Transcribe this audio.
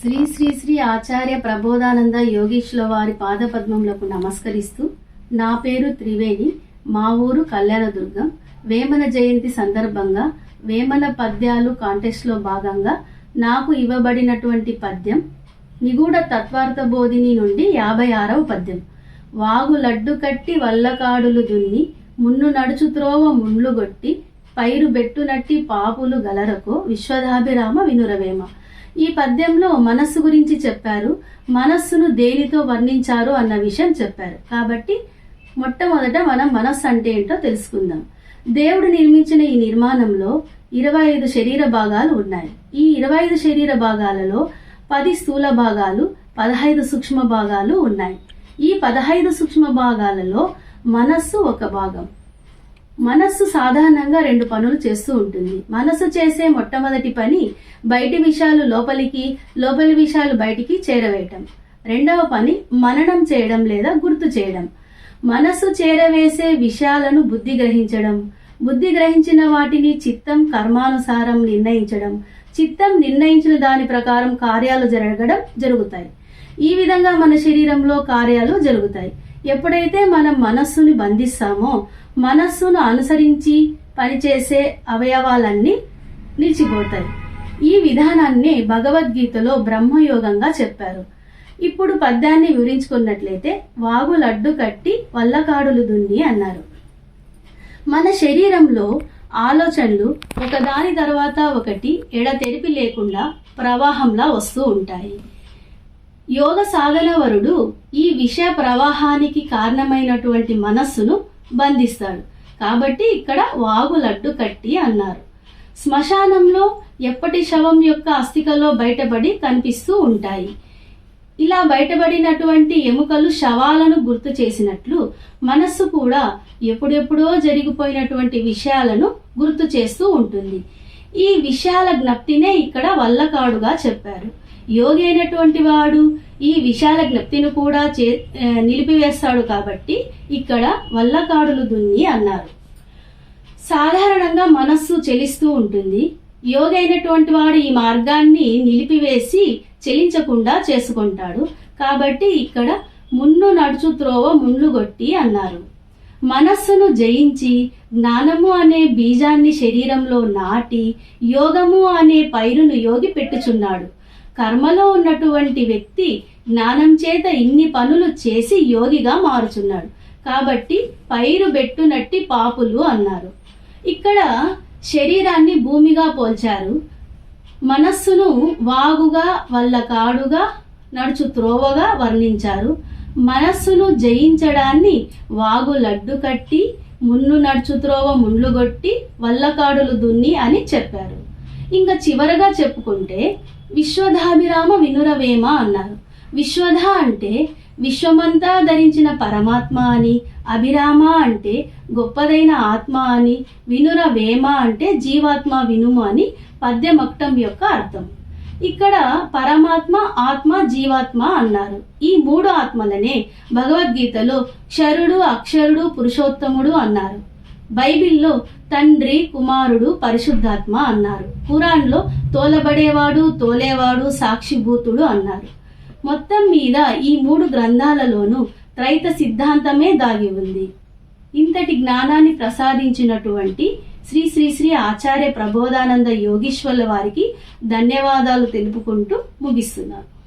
శ్రీ శ్రీ శ్రీ ఆచార్య ప్రబోధానంద యోగేశ్వర వారి పాదపద్మములకు నమస్కరిస్తూ నా పేరు త్రివేణి మా ఊరు కళ్యాణదుర్గం వేమన జయంతి సందర్భంగా వేమన పద్యాలు కాంటెస్ట్లో భాగంగా నాకు ఇవ్వబడినటువంటి పద్యం నిగూఢ తత్వార్థ బోధిని నుండి యాభై ఆరవ పద్యం. వాగు లడ్డు కట్టి వల్లకాడులు దున్ని మున్ను నడుచు త్రోవ ముండ్లు గొట్టి పైరు బెట్టునట్టి పాపులు గలరకో విశ్వదాభిరామ వినురవేమ. ఈ పద్యంలో మనస్సు గురించి చెప్పారు. మనస్సును దేనితో వర్ణించారు అన్న విషయం చెప్పారు. కాబట్టి మొట్టమొదట మనం మనస్సు అంటే ఏంటో తెలుసుకుందాం. దేవుడు నిర్మించిన ఈ నిర్మాణంలో ఇరవై ఐదు శరీర భాగాలు ఉన్నాయి. ఈ ఇరవై ఐదు శరీర భాగాలలో పది స్థూల భాగాలు పదహైదు సూక్ష్మ భాగాలు ఉన్నాయి. ఈ పదహైదు సూక్ష్మ భాగాలలో మనస్సు ఒక భాగం. మనస్సు సాధారణంగా రెండు పనులు చేస్తూ ఉంటుంది. మనస్సు చేసే మొట్టమొదటి పని బయటి విషయాలు లోపలికి లోపలి విషయాలు బయటికి చేరవేయటం. రెండవ పని మననం చేయడం లేదా గుర్తు చేయడం. మనస్సు చేరవేసే విషయాలను బుద్ధి గ్రహించడం. బుద్ధి గ్రహించిన వాటిని చిత్తం కర్మానుసారం నిర్ణయించడం. చిత్తం నిర్ణయించిన దాని ప్రకారం కార్యాలు జరగడం జరుగుతాయి. ఈ విధంగా మన శరీరంలో కార్యాలు జరుగుతాయి. ఎప్పుడైతే మనం మనస్సుని బంధిస్తామో మనస్సును అనుసరించి పనిచేసే అవయవాలన్నీ నిలిచిపోతాయి. ఈ విధానాన్ని భగవద్గీతలో బ్రహ్మయోగంగా చెప్పారు. ఇప్పుడు పద్యాన్ని వివరించుకున్నట్లయితే వాగు లడ్డు కట్టి వల్లకాడులు దున్ని అన్నారు. మన శరీరంలో ఆలోచనలు ఒకదాని తర్వాత ఒకటి ఎడతెరిపి లేకుండా ప్రవాహంలా వస్తూ ఉంటాయి. యోగ సాధనవరుడు ఈ విషయ ప్రవాహానికి కారణమైనటువంటి మనస్సును బంధిస్తాడు. కాబట్టి ఇక్కడ వాగు లడ్డు కట్టి అన్నారు. శ్మశానంలో ఎప్పటి శవం యొక్క అస్థికలో బయటపడి కనిపిస్తూ ఉంటాయి. ఇలా బయటపడినటువంటి ఎముకలు శవాలను గుర్తు చేసినట్లు మనస్సు కూడా ఎప్పుడెప్పుడో జరిగిపోయినటువంటి విషయాలను గుర్తు చేస్తూ ఉంటుంది. ఈ విషయాల జ్ఞప్తినే ఇక్కడ వల్లకాడుగా చెప్పారు. యోగి అయినటువంటి వాడు ఈ విశాల జ్ఞప్తిని కూడా చే నిలిపివేస్తాడు కాబట్టి ఇక్కడ వల్లకాడులు దున్ని అన్నారు. సాధారణంగా మనస్సు చెలిస్తూ ఉంటుంది. యోగి అయినటువంటి వాడు ఈ మార్గాన్ని నిలిపివేసి చెలించకుండా చేసుకుంటాడు. కాబట్టి ఇక్కడ మున్ను నడుచు త్రోవ ముళ్ళుగొట్టి అన్నారు. మనస్సును జయించి జ్ఞానము అనే బీజాన్ని శరీరంలో నాటి యోగము అనే పైరును యోగి పెట్టుచున్నాడు. కర్మలో ఉన్నటువంటి వ్యక్తి జ్ఞానం చేత ఇన్ని పనులు చేసి యోగిగా మారుచున్నాడు. కాబట్టి పైరు బెట్టునట్టి పాపులు అన్నారు. ఇక్కడ శరీరాన్ని భూమిగా పోల్చారు. మనస్సును వాగుగా వల్ల కాడుగా నడుచు త్రోవగా వర్ణించారు. మనస్సును జయించడాన్ని వాగు లడ్డు కట్టి మున్ను నడుచు త్రోవ ముండ్లుగొట్టి వల్లకాడులు దున్ని అని చెప్పారు. ఇంకా చివరగా చెప్పుకుంటే విశ్వధాభిరామ వినురవేమ అన్నారు. విశ్వధ అంటే విశ్వమంతా ధరించిన పరమాత్మ అని అభిరామ అంటే గొప్పదైన ఆత్మ అని వినుర వేమ అంటే జీవాత్మ వినుము అని పద్యమక్టం యొక్క అర్థం. ఇక్కడ పరమాత్మ ఆత్మ జీవాత్మ అన్నారు. ఈ మూడు ఆత్మలనే భగవద్గీతలో క్షరుడు అక్షరుడు పురుషోత్తముడు అన్నారు. బైబిల్లో తండ్రి కుమారుడు పరిశుద్ధాత్మ అన్నారు. ఖురాన్లో తోలబడేవాడు తోలేవాడు సాక్షిభూతుడు అన్నారు. మొత్తం మీద ఈ మూడు గ్రంథాలలోనూ త్రైత సిద్ధాంతమే దాగి ఉంది. ఇంతటి జ్ఞానాన్ని ప్రసాదించినటువంటి శ్రీ శ్రీ శ్రీ ఆచార్య ప్రబోధానంద యోగీశ్వర్ల వారికి ధన్యవాదాలు తెలుపుకుంటూ ముగిస్తున్నాను.